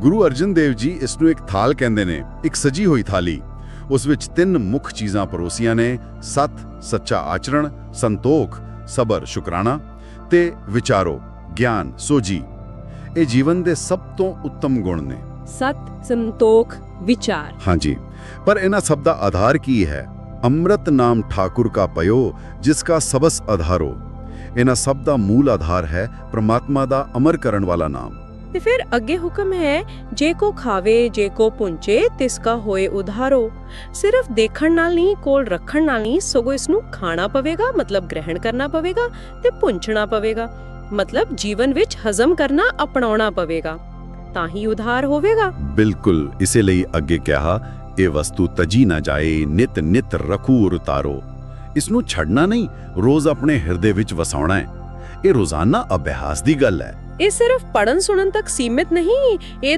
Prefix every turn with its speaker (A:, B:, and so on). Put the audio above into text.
A: ਗੁਰੂ ਅਰਜਨ ਦੇਵ ਜੀ ਇਸ ਨੂੰ ਇੱਕ ਥਾਲ ਕਹਿੰਦੇ ਨੇ ਇੱਕ ਸਜੀ ਹੋਈ ਥਾਲੀ। ਉਸ ਵਿੱਚ ਤਿੰਨ ਮੁੱਖ ਚੀਜ਼ਾਂ ਪਰੋਸੀਆਂ ਨੇ ਸਤ ਸੱਚਾ ਆਚਰਣ ਸੰਤੋਖ ਸਬਰ ਸ਼ੁਕਰਾਨਾ ਤੇ ਵਿਚਾਰੋ ਗਿਆਨ ਸੋਜੀ ਇਹ ਜੀਵਨ ਦੇ ਸਭ ਤੋਂ ਉੱਤਮ ਗੁਣ ਨੇ।
B: ਸਤ ਸੰਤੋਖ ਵਿਚਾਰ।
A: ਹਾਂਜੀ ਪਰ ਇਹਨਾਂ ਸਭ ਦਾ ਆਧਾਰ ਕੀ ਹੈ? ਅੰਮ੍ਰਿਤ ਨਾਮ ਠਾਕੁਰ ਕਾ ਪਇਓ ਜਿਸ ਕਾ ਸਬਸ ਆਧਾਰੋ ਇਹਨਾਂ ਸਭ ਦਾ ਮੂਲ ਆਧਾਰ ਹੈ ਪ੍ਰਮਾਤਮਾ ਦਾ ਅਮਰ ਕਰਨ ਵਾਲਾ ਨਾਮ।
B: ਤੇ ਫਿਰ ਅੱਗੇ ਹੁਕਮ ਹੈ, ਜੇ ਕੋ ਖਾਵੇ, ਜੇ ਕੋ ਪੁੰਚੇ, ਤਿਸ ਕਾ ਹੋਏ ਉਧਾਰੋ। ਸਿਰਫ ਦੇਖਣ ਨਾਲ ਨਹੀਂ, ਕੋਲ ਰੱਖਣ ਨਾਲ ਨਹੀਂ, ਸਗੋਂ ਇਸ ਨੂੰ ਖਾਣਾ ਪਵੇਗਾ, ਮਤਲਬ ਗ੍ਰਹਿਣ ਕਰਨਾ ਪਵੇਗਾ ਤੇ ਪੁੰਚਣਾ ਪਵੇਗਾ। ਮਤਲਬ ਜੀਵਨ ਵਿੱਚ ਹਜ਼ਮ ਕਰਨਾ, ਅਪਣਾਉਣਾ ਪਵੇਗਾ। ਤਾਂ ਹੀ ਉਧਾਰ ਹੋਵੇਗਾ।
A: ਬਿਲਕੁਲ, ਇਸੇ ਲਈ ਅੱਗੇ ਕਿਹਾ, ਇਹ ਵਸਤੂ ਤਜੀ ਨਾ ਜਾਏ, ਨਿਤ ਨਿਤ ਰਖੂ ਉਤਾਰੋ ਇਸ ਨੂੰ ਛੱਡਣਾ ਨਹੀਂ, ਰੋਜ਼ ਆਪਣੇ ਹਿਰਦੇ ਵਿੱਚ ਵਸਾਉਣਾ ਹੈ। ਇਹ ਰੋਜ਼ਾਨਾ ਅਭਿਆਸ ਦੀ ਗੱਲ ਹੈ।
B: ਇਹ ਸਿਰਫ ਪੜਨ ਸੁਣਨ ਤੱਕ ਸੀਮਿਤ ਨਹੀਂ ਇਹ